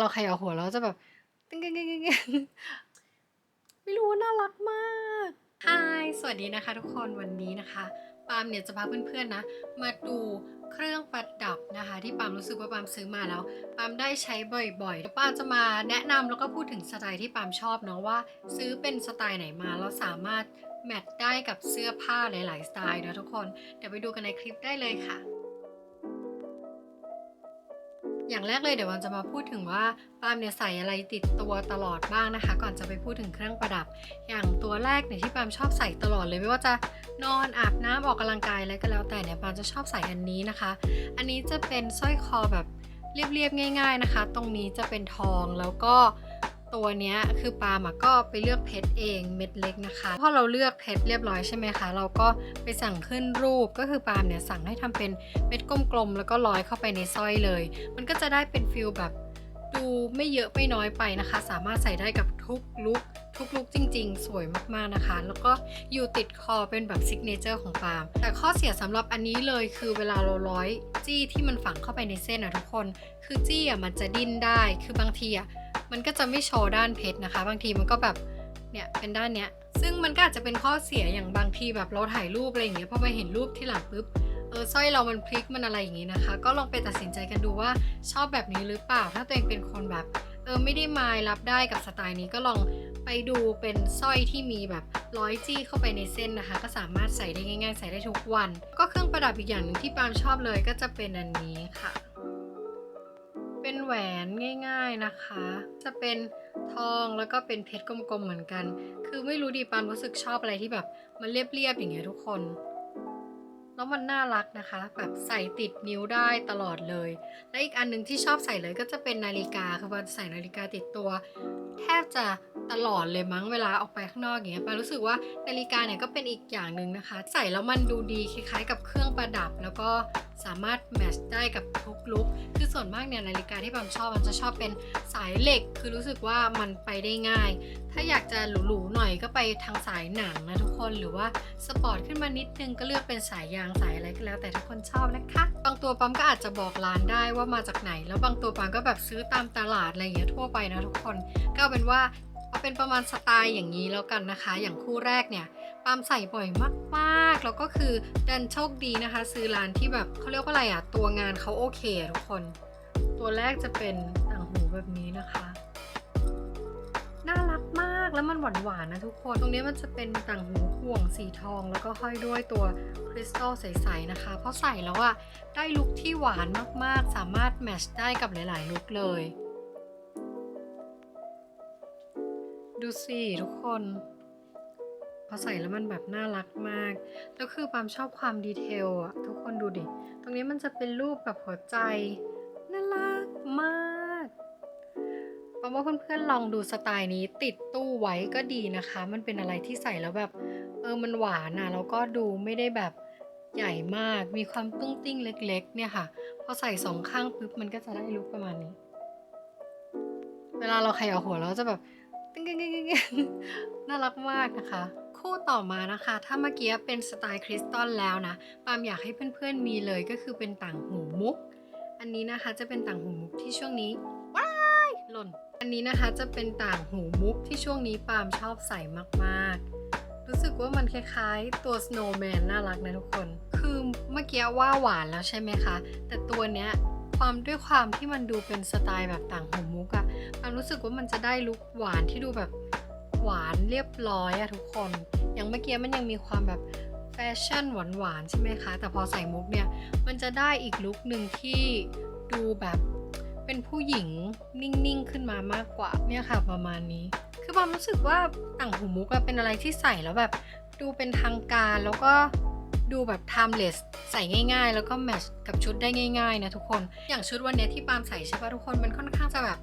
เราขย่าหัวเราจะแบบตึ้งๆๆๆไม่รู้น่ารักมากฮายสวัสดีนะคะทุกคนวันนี้นะคะปามเนี่ยจะพาเพื่อนๆนะ มาดูเครื่องประดับนะคะ ที่ปามรู้สึกว่าปามซื้อมาแล้วปามได้ใช้บ่อยๆแล้วปามจะมาแนะนำแล้วก็พูดถึงสไตล์ที่ปามชอบเนาะว่า ซื้อเป็นสไตล์ไหนมาแล้วสามารถแมทได้กับเสื้อผ้าหลายๆสไตล์นะทุกคน เดี๋ยวไปดูกันในคลิปได้เลยค่ะ อย่างแรกเลยเดี๋ยววันจะมาพูดถึงว่าปาล์มเนี่ยใส่อะไรติดตัวตลอดบ้างนะคะ ก่อนจะไปพูดถึงเครื่องประดับ อย่างตัวแรกเนี่ยที่ปาล์มชอบใส่ตลอดเลยไม่ว่าจะนอนอาบน้ำออกกำลังกายอะไรก็แล้วแต่เนี่ยปาล์มจะชอบใส่อันนี้นะคะ อันนี้จะเป็นสร้อยคอแบบเรียบๆง่าย ๆนะคะ ตรงนี้จะเป็นทองแล้วก็ ตัวเนี้ยคือปาล์มก็ไปเลือกเพชรเองเม็ดเล็กนะคะพอเราเลือกเพชรเรียบร้อยใช่ไหมคะ เราก็ไปสั่งขึ้นรูปก็คือปาล์มเนี่ยสั่งให้ทำเป็นเม็ดกลมๆแล้วก็ร้อยเข้าไปในสร้อยเลย มันก็จะได้เป็นฟิลแบบดูไม่เยอะไม่น้อยไปนะคะ สามารถใส่ได้กับทุกลุคทุกลุคจริง ๆ สวยมากๆนะคะ แล้วก็อยู่ติดคอเป็นแบบซิกเนเจอร์ของปาล์มแต่ข้อเสียสำหรับอันนี้เลยคือเวลาเราร้อยจี้ที่มันฝังเข้าไปในเส้นอะทุกคน คือจี้อะมันจะดิ้นได้คือบางทีอะ มันก็จะไม่โชว์ด้านเพชรนะคะ บางทีมันก็แบบเนี่ยเป็นด้านเนี้ย ซึ่งมันก็อาจจะเป็นข้อเสียอย่างบางทีแบบเราถ่ายรูปอะไรอย่างเงี้ยพอมาเห็นรูปที่หลังปุ๊บเออสร้อยเรามันพลิกมันอะไรอย่างงี้นะคะ ก็ลองไปตัดสินใจกันดูว่าชอบแบบนี้หรือเปล่า ถ้าตัวเองเป็นคนแบบเออไม่ได้มายรับได้กับสไตล์นี้ก็ลองไปดูเป็นสร้อยที่มีแบบร้อยจี้เข้าไปในเส้นนะคะ ก็สามารถใส่ได้ง่าย ๆ ใส่ได้ทุกวัน ก็เครื่องประดับอีกอย่างหนึ่งที่ปามชอบเลยก็จะเป็นอันนี้ค่ะ แหวนง่าย ๆนะคะ จะเป็นทองแล้วก็เป็นเพชรกลมๆเหมือนกัน คือไม่รู้ดิปาล์มรู้สึกชอบอะไรที่แบบ มันเรียบๆอย่างเงี้ยทุกคน แล้วมันน่ารักนะคะ แบบใส่ติดนิ้วได้ตลอดเลย และอีกอันหนึ่งที่ชอบใส่เลยก็จะเป็นนาฬิกาคือวันใส่นาฬิกาติดตัว แทบจะตลอดเลยมั้งเวลาออกไปข้างนอกอย่างเงี้ยปารู้สึกว่านาฬิกาเนี่ยก็เป็นอีกอย่างหนึ่งนะคะ ใส่แล้วมันดูดีคล้ายๆ กับเครื่องประดับแล้วก็ สามารถแมทช์ได้กับทุกลุคคือส่วนมากเนี่ยนาฬิกาที่ปามชอบมันจะชอบเป็นสายเหล็ก คือรู้สึกว่ามันไปได้ง่าย ถ้าอยากจะหรูๆหน่อยก็ไปทางสายหนังนะทุกคนหรือว่าสปอร์ตขึ้นมานิดนึงก็เลือกเป็นสายยางสายอะไรก็แล้ว แต่ทุกคนชอบนะคะบางตัวปั๊มก็อาจจะบอกร้านได้ว่ามาจากไหน แล้วบางตัวปั๊มก็แบบซื้อตามตลาดอะไรอย่างเงี้ยทั่วไปนะทุกคนก็เป็นว่าเอาเป็นประมาณสไตล์อย่างนี้แล้วกันนะคะ อย่างคู่แรกเนี่ย ปามใส่บ่อยมากๆ แล้วก็คือดันโชคดีนะคะ ซื้อร้านที่แบบเขาเรียกว่าอะไรอะตัวงานเขาโอเคอทุกคน ตัวแรกจะเป็นต่างหูแบบนี้นะคะน่ารักมากแล้วมันหวานหวานๆนะทุกคน ตรงนี้มันจะเป็นต่างหูห่วงสีทอง แล้วก็ห้อยด้วยตัวคริสตัลใสๆนะคะ เพราะใส่แล้วอะได้ลุคที่หวานมากๆ สามารถแมทช์ได้กับหลายๆลุคเลย ดูสิทุกคน พอใส่แล้วมันแบบน่ารักมาก แล้วคือปามชอบความดีเทลอะทุกคนดูดิ ตรงนี้มันจะเป็นรูปแบบหัวใจ น่ารักมากปามว่าเพื่อนๆลองดูสไตล์นี้ติดตู้ไว้ก็ดีนะคะ มันเป็นอะไรที่ใส่แล้วแบบ เออมันหวานอะแล้วก็ดูไม่ได้แบบใหญ่มาก มีความตุ้งติ้งเล็ก ๆ เนี่ยค่ะ พอใส่สองข้างปุ๊บมันก็จะได้ลุคประมาณนี้ เวลาเราเขย่าหัวเราจะแบบ น่ารักมากนะคะ คู่ต่อมานะคะ ถ้าเมื่อกี้เป็นสไตล์คริสตัลแล้วนะปามอยากให้เพื่อนๆมีเลยก็คือเป็นต่างหูมุก อันนี้นะคะจะเป็นต่างหูมุกที่ช่วงนี้ว้ายหล่น อันนี้นะคะจะเป็นต่างหูมุกที่ช่วงนี้ปามชอบใส่มากๆ รู้สึกว่ามันคล้ายๆ ตัว snowman น่ารักนะทุกคน คือเมื่อกี้ว่าหวานแล้วใช่ไหมคะ แต่ตัวเนี้ยความด้วยความที่มันดูเป็นสไตล์แบบต่างหูมุกอะความรู้สึกว่ามันจะได้ลุคหวานที่ดูแบบ หวานเรียบร้อยอะทุกคน อย่างเมื่อกี้มันยังมีความแบบแฟชั่นหวานๆใช่ไหมคะ แต่พอใส่มุกเนี่ย มันจะได้อีกลุคหนึ่งที่ดูแบบเป็นผู้หญิงนิ่งๆขึ้นมามากกว่าเนี่ยค่ะประมาณนี้ คือความรู้สึกว่าต่างหูมุกเป็นอะไรที่ใส่แล้วแบบดูเป็นทางการแล้วก็ดูแบบ timeless ใส่ง่ายๆ แล้วก็แมทช์กับชุดได้ง่ายๆนะทุกคน อย่างชุดวันนี้ที่ปาล์มใส่ใช่ปะทุกคนมันค่อนข้างจะแบบ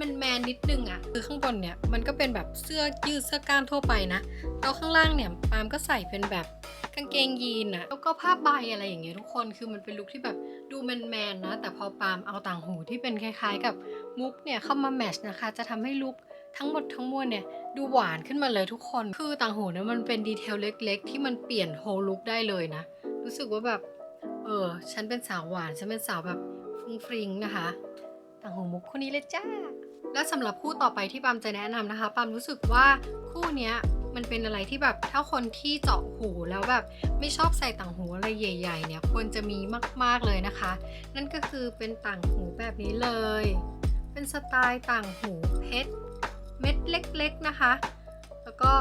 มันแมนนิดนึงอะคือข้างบนเนี่ยมันก็เป็นแบบเสื้อยืดเสื้อกล้ามทั่วไปนะแล้วข้างล่างเนี่ยปาล์มก็ใส่เป็นแบบกางเกงยีนอะแล้วก็ผ้าใบอะไรอย่างเงี้ยทุกคนคือมันเป็นลุคที่แบบดูแมนแมนๆนะ แต่พอปาล์มเอาต่างหูที่เป็นคล้ายๆกับมุกเนี่ยเข้ามาแมชนะคะ จะทำให้ลุคทั้งหมดทั้งมวลเนี่ยดูหวานขึ้นมาเลยทุกคน คือต่างหูเนี่ยมันเป็นดีเทลเล็ก ๆ ที่มันเปลี่ยนโฮลุคได้เลยนะ รู้สึกว่าแบบ เออ ฉันเป็นสาวหวาน ฉันเป็นสาวแบบฟรุ้งฟริงนะคะ ต่างหูมุกคนนี้เลยจ้า และสำหรับคู่ต่อไปที่ปามจะแนะนำนะคะปามรู้สึกว่าคู่เนี้ยมันเป็นอะไรที่แบบถ้าคนที่เจาะหูแล้วแบบไม่ชอบใส่ต่างหูอะไรใหญ่ ๆ เนี่ยควรจะมีมากๆเลยนะคะ นั่นก็คือเป็นต่างหูแบบนี้เลย เป็นสไตล์ต่างหูเพชรเม็ดเล็ก ๆนะคะ แล้วก็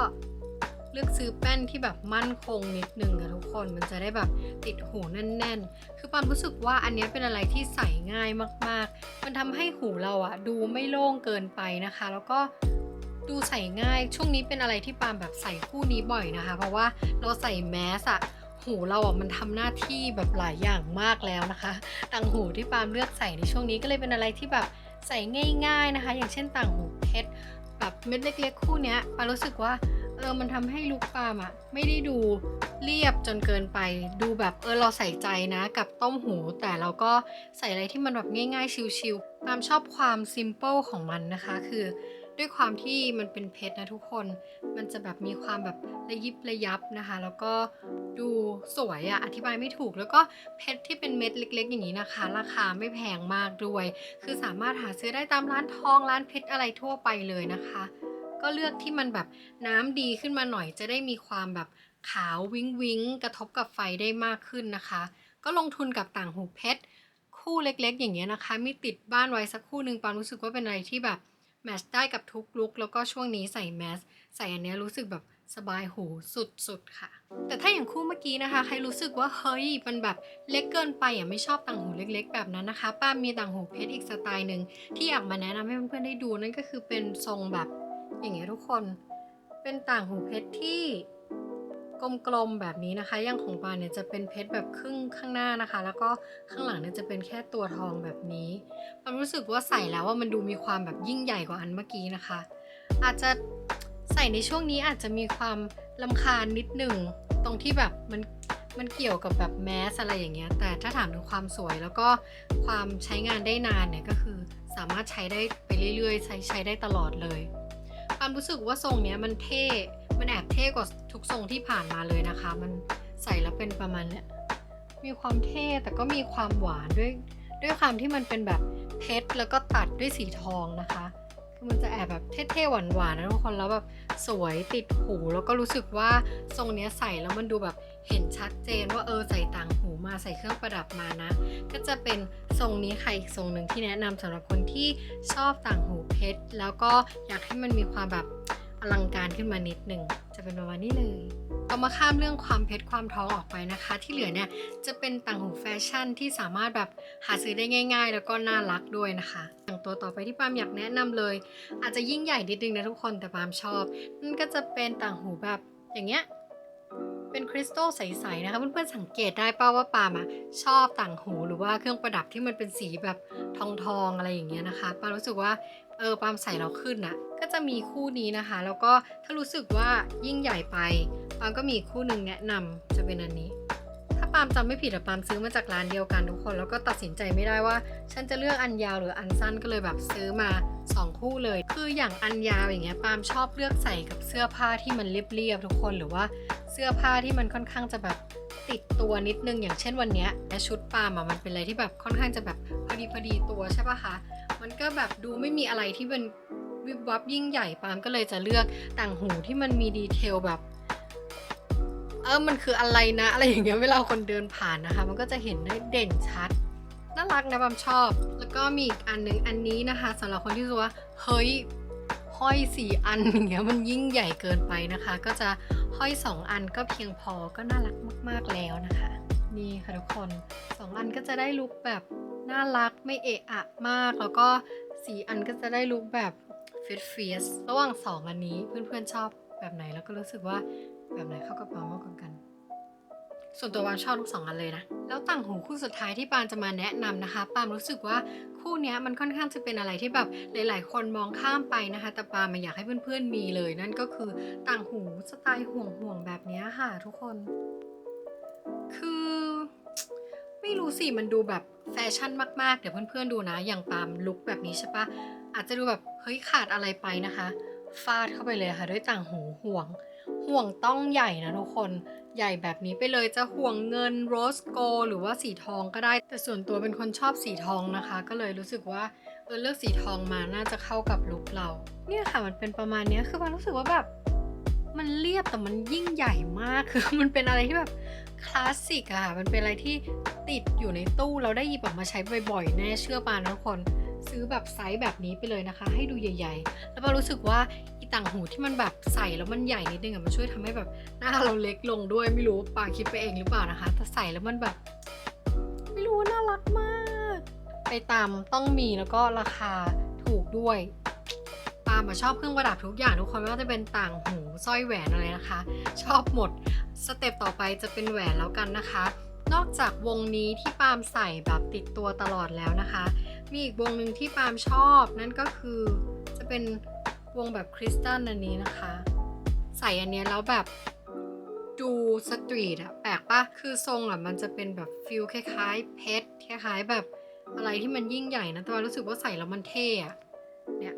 เลือกซื้อแป้นที่แบบมั่นคงนิดนึงอะทุกคนมันจะได้แบบติดหูแน่น ๆ คือปามรู้สึกว่าอันนี้เป็นอะไรที่ใส่ง่ายมาก ๆ มันทำให้หูเราอะดูไม่โล่งเกินไปนะคะ แล้วก็ดูใส่ง่ายช่วงนี้เป็นอะไรที่ปามแบบใส่คู่นี้บ่อยนะคะ เพราะว่าเราใส่แมสอะหูเราอะมันทำหน้าที่แบบหลายอย่างมากแล้วนะคะต่างหูที่ปามเลือกใส่ในช่วงนี้ก็เลยเป็นอะไรที่แบบใส่ง่าย ๆนะคะ อย่างเช่นต่างหูเพชรแบบเม็ดเล็กๆคู่เนี้ยปามรู้สึกว่า เออมันทำให้ลุคปามอะไม่ได้ดูเรียบจนเกินไป ดูแบบเออเราใส่ใจนะกับต้มหู แต่เราก็ใส่อะไรที่มันแบบง่ายๆ ชิลๆปามชอบความซิมเ l ิลของมันนะคะ คือด้วยความที่มันเป็นเพชรนะทุกคน มันจะแบบมีความแบบระยิบระยับนะคะ แล้วก็ดูสวยอะอธิบายไม่ถูก แล้วก็เพชรที่เป็นเม็ดเล็ก ๆ อย่างนี้นะคะ ราคาไม่แพงมากด้วย คือสามารถหาซื้อได้ตามร้านทองร้านเพชรอะไรทั่วไปเลยนะคะ ก็เลือกที่มันแบบน้ำดีขึ้นมาหน่อยจะได้มีความแบบขาววิ้งวิ้งกระทบกับไฟได้มากขึ้นนะคะ ก็ลงทุนกับต่างหูเพชรคู่เล็กๆ อย่างเงี้ยนะคะ มีติดบ้านไว้สักคู่หนึ่งปามรู้สึกว่าเป็นอะไรที่แบบแมทช์ได้กับทุกลุคแล้วก็ช่วงนี้ใส่แมสใส่อันเนี้ยรู้สึกแบบสบายหูสุดๆค่ะ แต่ถ้าอย่างคู่เมื่อกี้นะคะ ใครรู้สึกว่าเฮ้ยมันแบบเล็กเกินไปอะไม่ชอบต่างหูเล็ก ๆ แบบนั้นนะคะ ป้ามีต่างหูเพชรอีกสไตล์หนึ่งที่อยากมาแนะนำให้เพื่อนๆได้ดูนั่นก็คือเป็นทรงแบบ อย่างเงี้ยทุกคนเป็นต่างหูเพชรที่กลมๆแบบนี้นะคะอย่างของปาเนี่ยจะเป็นเพชรแบบครึ่งข้างหน้านะคะ แล้วก็ข้างหลังเนี่ยจะเป็นแค่ตัวทองแบบนี้ปานรู้สึกว่าใส่แล้วว่ามันดูมีความแบบยิ่งใหญ่กว่าอันเมื่อกี้นะคะ อาจจะใส่ในช่วงนี้อาจจะมีความลำคาญนิดหนึ่งตรงที่แบบมันมันเกี่ยวกับแบบแมสอะไรอย่างเงี้ย แต่ถ้าถามถึงความสวยแล้วก็ความใช้งานได้นานเนี่ยก็คือสามารถใช้ได้ไปเรื่อยๆ ใช้ใช้ได้ตลอดเลย ความรู้สึกว่าทรงเนี้ยมันเท่ มันแอบเท่กว่าทุกทรงที่ผ่านมาเลยนะคะ มันใส่แล้วเป็นประมาณเนี้ย มีความเท่แต่ก็มีความหวานด้วย ด้วยความที่มันเป็นแบบเพชรแล้วก็ตัดด้วยสีทองนะคะ คือมันจะแอบแบบเท่ๆหวานๆนะทุกคนแล้วแบบสวยติดหูแล้วก็รู้สึกว่าทรงเนี้ยใส่แล้วมันดูแบบ เห็นชัดเจนว่าเออใส่ต่างหูมาใส่เครื่องประดับมานะ ก็จะเป็นทรงนี้ค่ะอีกทรงหนึ่งที่แนะนำสำหรับคนที่ชอบต่างหูเพชร แล้วก็อยากให้มันมีความแบบอลังการขึ้นมานิดหนึ่งจะเป็นประมาณนี้เลยเอามาข้ามเรื่องความเพชรความทองออกไปนะคะ ที่เหลือเนี่ยจะเป็นต่างหูแฟชั่นที่สามารถแบบหาซื้อได้ง่าย ๆ แล้วก็น่ารักด้วยนะคะอย่างตัวต่อไปที่ปามอยากแนะนำเลย อาจจะยิ่งใหญ่นิดนึงนะทุกคนแต่ปามชอบนั่นก็จะเป็นต่างหูแบบอย่างเงี้ย เป็นคริสตัลใสๆนะคะ เพื่อนๆสังเกตได้เป้าว่าปาล์มอะชอบต่างหูหรือว่าเครื่องประดับที่มันเป็นสีแบบทองๆอะไรอย่างเงี้ยนะคะปามรู้สึกว่าเออปาล์มใส่เราขึ้นอะก็จะมีคู่นี้นะคะ แล้วก็ถ้ารู้สึกว่ายิ่งใหญ่ไปปาล์มก็มีคู่หนึ่งแนะนำจะเป็นอันนี้าปาล์มจำไม่ผิดอะปาล์มซื้อมาจากร้านเดียวกันทุกคน แล้วก็ตัดสินใจไม่ได้ว่า ฉันจะเลือกอันยาวหรืออันสั้นก็เลยแบบซื้อมาสองคู่เลย คืออย่างอันยาวอย่างเงี้ยปาล์มชอบเลือกใส่กับเสื้อผ้าที่มันเรียบๆทุกคนหรือว่าเสื้อผ้าที่มันค่อนข้างจะแบบติดตัวนิดนึงอย่างเช่นวันเนี้ยและชุดปาล์มอะมันเป็นอะไรที่แบบค่อนข้างจะแบบพอดีพอดีตัวใช่ปะคะมันก็แบบดูไม่มีอะไรที่เป็นวิบวับยิ่งใหญ่ปาล์มก็เลยจะเลือกต่างหูที่มันมีดีเทลแบบ เออมันคืออะไรนะ อะไรอย่างเงี้ยเวลาคนเดินผ่านนะคะ มันก็จะเห็นได้เด่นชัดน่ารักนะปามชอบ แล้วก็มีอีกอันหนึงอันนี้นะคะสำหรับคนที่รู้ว่าเฮ้ยห้อยสี่อันอย่างเงี้ยมันยิ่งใหญ่เกินไปนะคะ ก็จะห้อยสองอันก็เพียงพอก็น่ารักมากๆแล้วนะคะนี่ค่ะทุกคนสองอันก็จะได้ลุคแบบน่ารักไม่เอะอะมาก แล้วก็สี่อันก็จะได้ลุคแบบเฟสเฟียสระหว่างสองอันนี้เพื่อนๆชอบแบบไหนแล้วก็รู้สึกว่า แบบไหนเข้ากับเรามากกว่ากัน ส่วนตัวปามชอบทุกสองอันเลยนะ แล้วต่างหูคู่สุดท้ายที่ปามจะมาแนะนำนะคะปามรู้สึกว่าคู่นี้มันค่อนข้างจะเป็นอะไรที่แบบหลาย ๆ คนมองข้ามไปนะคะ แต่ปามาอยากให้เพื่อน ๆ มีเลย นั่นก็คือต่างหูสไตล์ห่วง ๆ แบบนี้ค่ะทุกคน คือ ไม่รู้สิ มันดูแบบแฟชั่นมาก ๆ เดี๋ยวเพื่อน ๆ ดูนะ อย่างปามลุคแบบนี้ใช่ปะอาจจะดูแบบ เฮ้ยขาดอะไรไปนะคะ ฟาดเข้าไปเลยค่ะ ด้วยต่างหูห่วง ห่วงต้องใหญ่นะทุกคนใหญ่แบบนี้ไปเลยจะห่วงเงินโรสโกหรือว่าสีทองก็ได้ แต่ส่วนตัวเป็นคนชอบสีทองนะคะ ก็เลยรู้สึกว่าเออเลือกสีทองมาน่าจะเข้ากับลุคเรา เนี่ยค่ะมันเป็นประมาณนี้คือมันรู้สึกว่าแบบมันเรียบแต่มันยิ่งใหญ่มากคือมันเป็นอะไรที่แบบคลาสสิกอะค่ะมันเป็นอะไรที่ติดอยู่ในตู้เราได้หยิบออกมาใช้บ่อยๆแน่เชื่อปานทุกคน ซื้อแบบไซส์แบบนี้ไปเลยนะคะ ให้ดูใหญ่ ๆ แล้วปารู้สึกว่า ต่างหูที่มันแบบใส่แล้วมันใหญ่นิดนึงอะมันช่วยทำให้แบบหน้าเราเล็กลงด้วยไม่รู้ปาคิดไปเองหรือเปล่านะคะ แต่ใส่แล้วมันแบบ ไม่รู้น่ารักมาก ไปตามต้องมีแล้วก็ราคาถูกด้วยปามอะชอบเครื่องประดับทุกอย่างทุกคนไม่ว่าจะเป็นต่างหูสร้อยแหวนอะไรนะคะ ชอบหมดสเต็ปต่อไปจะเป็นแหวนแล้วกันนะคะ นอกจากวงนี้ที่ปาล์มใส่แบบติดตัวตลอดแล้วนะคะ มีอีกวงหนึ่งที่ปาล์มชอบนั่นก็คือจะเป็น วงแบบคริสตัลอันนี้นะคะ ใส่อันเนี้ยแล้วแบบดูสตรีทอะแปลกปะคือทรงอะมันจะเป็นแบบฟิลคล้ายๆเพชรคล้ายๆแบบอะไรที่มันยิ่งใหญ่นะแต่ว่ารู้สึกว่าใส่แล้วมันเท่อะเนี่ย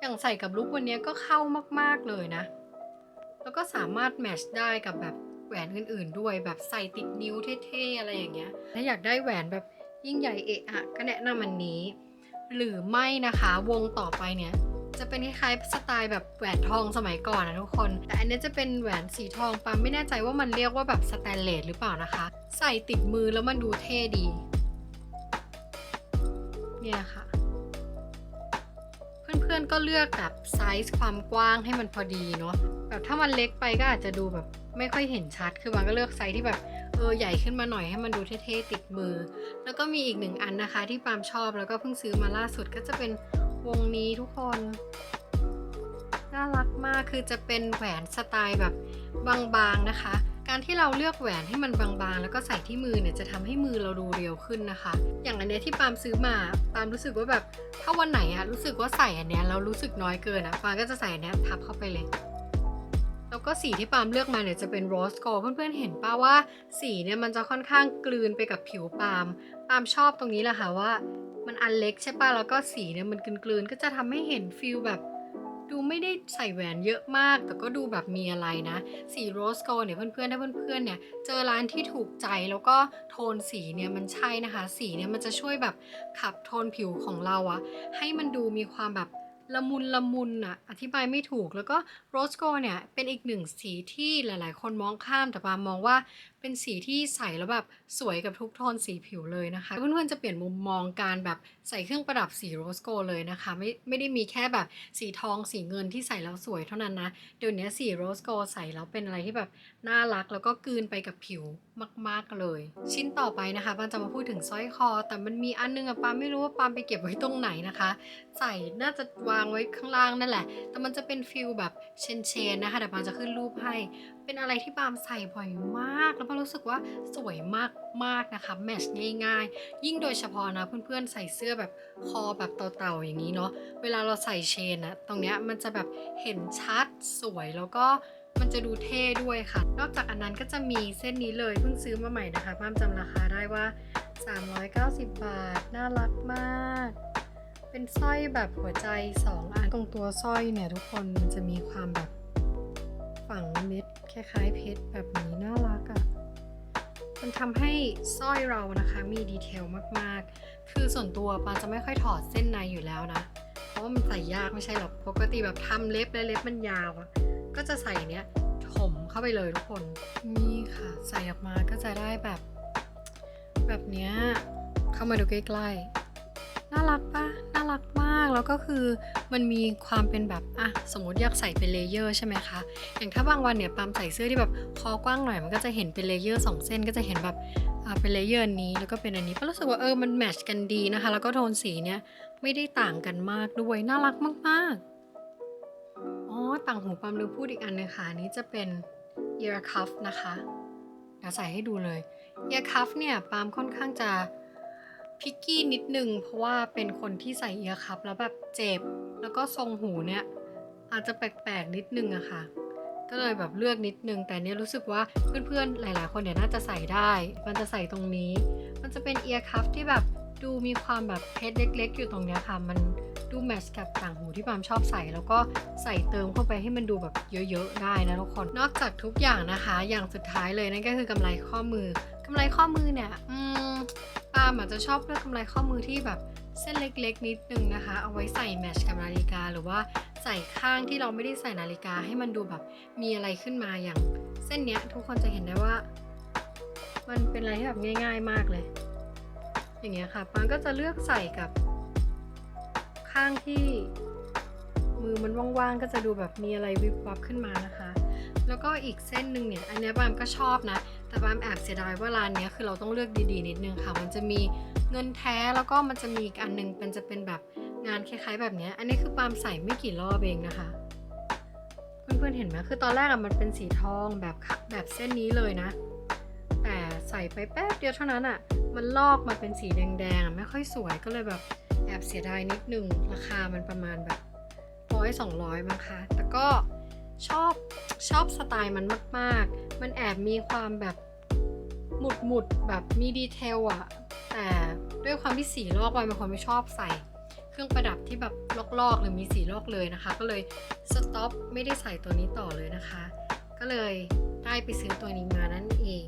อย่างใส่กับลุควันนี้ก็เข้ามากๆเลยนะ แล้วก็สามารถแมชได้กับแบบแหวนอื่นๆด้วยแบบใส่ติดนิ้วเท่ๆอะไรอย่างเงี้ยถ้าอยากได้แหวนแบบยิ่งใหญ่เอะอะก็แนะนำอันนี้ หรือไม่นะคะ วงต่อไปเนี่ยจะเป็นคล้ายๆสไตล์แบบแหวนทองสมัยก่อนนะทุกคน แต่อันนี้จะเป็นแหวนสีทองปาไม่แน่ใจว่ามันเรียกว่าแบบสแตนเลสหรือเปล่านะคะ ใส่ติดมือแล้วมันดูเท่ดีเนี่ยค่ะ เพื่อนๆก็เลือกแบบไซส์ความกว้างให้มันพอดีเนาะแบบถ้ามันเล็กไปก็อาจจะดูแบบไม่ค่อยเห็นชัด คือบางก็เลือกไซส์ที่แบบ เออใหญ่ขึ้นมาหน่อยให้มันดูเท่ๆติดมือ แล้วก็มีอีกหนึ่งอันนะคะที่ปามชอบแล้วก็เพิ่งซื้อมาล่าสุดก็จะเป็นวงนี้ทุกคน น่ารักมากคือจะเป็นแหวนสไตล์แบบบางๆนะคะ การที่เราเลือกแหวนให้มันบางๆ แล้วก็ใส่ที่มือเนี่ยจะทำให้มือเราดูเรียวขึ้นนะคะ อย่างอันเนี้ยที่ปามซื้อมาปามรู้สึกว่าแบบถ้าวันไหนอะรู้สึกว่าใส่อันเนี้ยเรารู้สึกน้อยเกินอะปามก็จะใส่อันเนี้ยทับเข้าไปเลย แล้วก็สีที่ปาล์มเลือกมาเนี่ยจะเป็นโรสโกเพื่อนๆเห็นป่าว่าสีเนี่ยมันจะค่อนข้างกลืนไปกับผิวปาล์มปาล์มชอบตรงนี้แหละค่ะว่า มันอันเล็กใช่ป่ะแล้วก็สีเนี่ยมันกลืนๆก็จะทำให้เห็นฟิลแบบดูไม่ได้ใส่แหวนเยอะมาก แต่ก็ดูแบบมีอะไรนะ สีโรสโกเนี่ยเพื่อนๆ ถ้าเพื่อนๆ เนี่ย เจอร้านที่ถูกใจแล้วก็โทนสีเนี่ยมันใช่นะคะ สีเนี่ยมันจะช่วยแบบขับโทนผิวของเราอะให้มันดูมีความแบบ ละมุนละมุนอะอธิบายไม่ถูกแล้วก็โรสโกเนี่ยเป็นอีกหนึ่งสีที่หลาย ๆ คนมองข้ามแต่ปามมองว่า เป็นสีที่ใส่แล้วแบบสวยกับทุกโทนสีผิวเลยนะคะ เพื่อนๆจะเปลี่ยนมุมมองการแบบใส่เครื่องประดับสีโรสโกเลยนะคะ ไม่ไม่ได้มีแค่แบบสีทองสีเงินที่ใส่แล้วสวยเท่านั้นนะ เดี๋ยวนี้สีโรสโกใส่แล้วเป็นอะไรที่แบบน่ารักแล้วก็กลืนไปกับผิวมากๆเลย ชิ้นต่อไปนะคะปามจะมาพูดถึงสร้อยคอ แต่มันมีอันนึงอะปามไม่รู้ว่าปามไปเก็บไว้ตรงไหนนะคะ ใส่น่าจะวางไว้ข้างล่างนั่นแหละ แต่มันจะเป็นฟิลแบบเชนเชนนะคะเดี๋ยวปามจะขึ้นรูปให้ เป็นอะไรที่ปาล์มใส่บ่อยมาก แล้วปาล์มรู้สึกว่าสวยมากมากๆนะคะแมทช์ง่ายๆ ยิ่งโดยเฉพาะนะเพื่อนๆใส่เสื้อแบบคอแบบเต่าๆอย่างนี้เนาะเวลาเราใส่เชนนะตรงเนี้ยมันจะแบบเห็นชัดสวยแล้วก็มันจะดูเท่ด้วยค่ะ นอกจากอันนั้นก็จะมีเส้นนี้เลยเพิ่งซื้อมาใหม่นะคะปามจำราคาได้ว่า 390 บาท น่ารักมาก เป็นสร้อยแบบหัวใจ 2 อัน ตรงตัวสร้อยเนี่ยทุกคนมันจะมีความแบบฝังเม็ด คล้ายๆเพชรแบบนี้น่ารักอะ่ะ มันทำให้สร้อยเรานะคะมีดีเทลมากๆ คือส่วนตัวปาจะไม่ค่อยถอดเส้นในอยู่แล้วนะ เพราะว่ามันใส่ยากไม่ใช่หรอก ปกติแบบทำเล็บและเล็บมันยาวอะ่ะ ก็จะใส่เนี้ยถมเข้าไปเลยทุกคน นี่ค่ะ ใส่ออกมาก็จะได้แบบ แบบเนี้ย เข้ามาดูใกล้ๆ น่ารักปะน่ารักมากแล้วก็คือมันมีความเป็นแบบอะสมมติอยากใส่เป็นเลเยอร์ใช่ไหมคะอย่างถ้าบางวันเนี่ยปาล์มใส่เสื้อที่แบบคอกว้างหน่อยมันก็จะเห็นเป็นเลเยอร์สองเส้นก็จะเห็นแบบอ่าเป็นเลเยอร์นี้แล้วก็เป็นอันนี้ปาล์มรู้สึกว่าเออมันแมทช์กันดีนะคะ แล้วก็โทนสีเนี่ยไม่ได้ต่างกันมากด้วยน่ารักมากๆอ๋อต่างหูปาล์มลืมพูดอีกอันนึงค่ะนี้จะเป็น ear cuff นะคะเดี๋ยวใส่ให้ดูเลย ear cuff เนี่ยปาล์มค่อนข้างจะ พิกกี้นิดนึงเพราะว่าเป็นคนที่ใส่เอียร์คัพแล้วแบบเจ็บ แล้วก็ทรงหูเนี่ยอาจจะแปลกๆนิดนึงอะค่ะ ก็เลยแบบเลือกนิดนึง แต่เนี้ยรู้สึกว่าเพื่อนๆหลาย ๆ คนเนี่ยน่าจะใส่ได้ มันจะใส่ตรงนี้ มันจะเป็นเอียร์คัพที่แบบดูมีความแบบเพชรเล็ก ๆ อยู่ตรงเนี้ยค่ะ มันดูแมทช์กับต่างหูที่ปามชอบใส่ แล้วก็ใส่เติมเข้าไปให้มันดูแบบเยอะ ๆ ได้นะทุกคน นอกจากทุกอย่างนะคะ อย่างสุดท้ายเลยนั่นก็คือกำไรข้อมือ กำไรข้อมือเนี่ย อืมปาล์มอาจจะชอบเลือกกำไรข้อมือที่แบบเส้นเล็กๆ นิดนึงนะคะ เอาไว้ใส่แมทชกับนาฬิกา หรือว่าใส่ข้างที่เราไม่ได้ใส่นาฬิกาให้มันดูแบบมีอะไรขึ้นมาอย่าง เส้นเนี้ยทุกคนจะเห็นได้ว่า มันเป็นอะไรที่แบบง่าย ๆมากเลย อย่างเงี้ยค่ะปาล์มก็จะเลือกใส่กับ ข้างที่ มือมันว่างๆก็จะดูแบบมีอะไรวิบวับขึ้นมานะคะ แล้วก็อีกเส้นหนึ่งเนี่ย อันเนี้ยปามก็ชอบนะ แต่ปามแอบเสียดายว่าร้านนี้คือเราต้องเลือกดีๆนิดนึงค่ะ มันจะมีเงินแท้แล้วก็มันจะมีอีกอันหนึงเป็นจะเป็นแบบงานคล้ายๆ แบบนี้ อันนี้คือปามใส่ไม่กี่รอบเองนะคะ เพื่อนๆเห็นไหมคือตอนแรกอะมันเป็นสีทองแบบแบบเส้นนี้เลยนะ แต่ใส่ไปแป๊บเดียวเท่านั้นอะมันลอกมาเป็นสีแดงๆไม่ค่อยสวยก็เลยแบบแอบเสียดายนิดนึงราคามันประมาณแบบร้อยสองร้อยมั้งคะแต่ก็ชอบชอบสไตล์มันมาก ๆ มันแอบมีความแบบ หมุดหมุดแบบมีดีเทลอะแต่ด้วยความที่สีลอกไปเป็นคนไม่ชอบใส่ เครื่องประดับที่แบบลอกๆหรือมีสีลอกเลยนะคะ ก็เลยสต็อปไม่ได้ใส่ตัวนี้ต่อเลยนะคะ ก็เลยได้ไปซื้อตัวนี้มานั่นเอง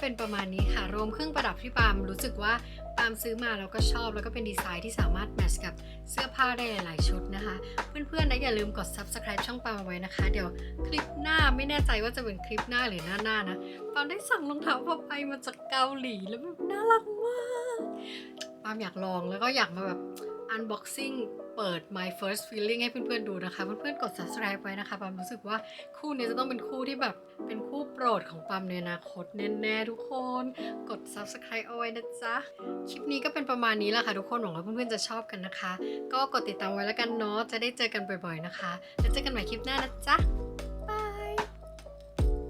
เป็นประมาณนี้ค่ะ รวมเครื่องประดับที่ปามรู้สึกว่าปามซื้อมาแล้วก็ชอบ แล้วก็เป็นดีไซน์ที่สามารถแมทช์กับเสื้อผ้าได้หลายชุดนะคะ เพื่อนๆนะอย่าลืมกด subscribe ช่องปามไว้นะคะ เดี๋ยวคลิปหน้าไม่แน่ใจว่าจะเป็นคลิปหน้าหรือหน้าหน้านะปามได้สั่งรองเท้าผ้าใบมาจากเกาหลีแล้วแบบน่ารักมากปามอยากลองแล้วก็อยากมาแบบ unboxing เปิด my first feeling ให้เพื่อนๆดูนะคะ เพื่อนๆกด subscribe ไว้นะคะปั๊มรู้สึกว่าคู่นี้จะต้องเป็นคู่ที่แบบเป็นคู่โปรดของปั๊มในอนาคตแน่ๆทุกคน กด subscribe เอาไว้นะจ๊ะ คลิปนี้ก็เป็นประมาณนี้แหละค่ะทุกคนหวังว่าเพื่อนๆจะชอบกันนะคะ ก็กดติดตามไว้แล้วกันเนาะจะได้เจอกันบ่อยๆนะคะ แล้วเจอกันใหม่คลิปหน้านะจ๊ะ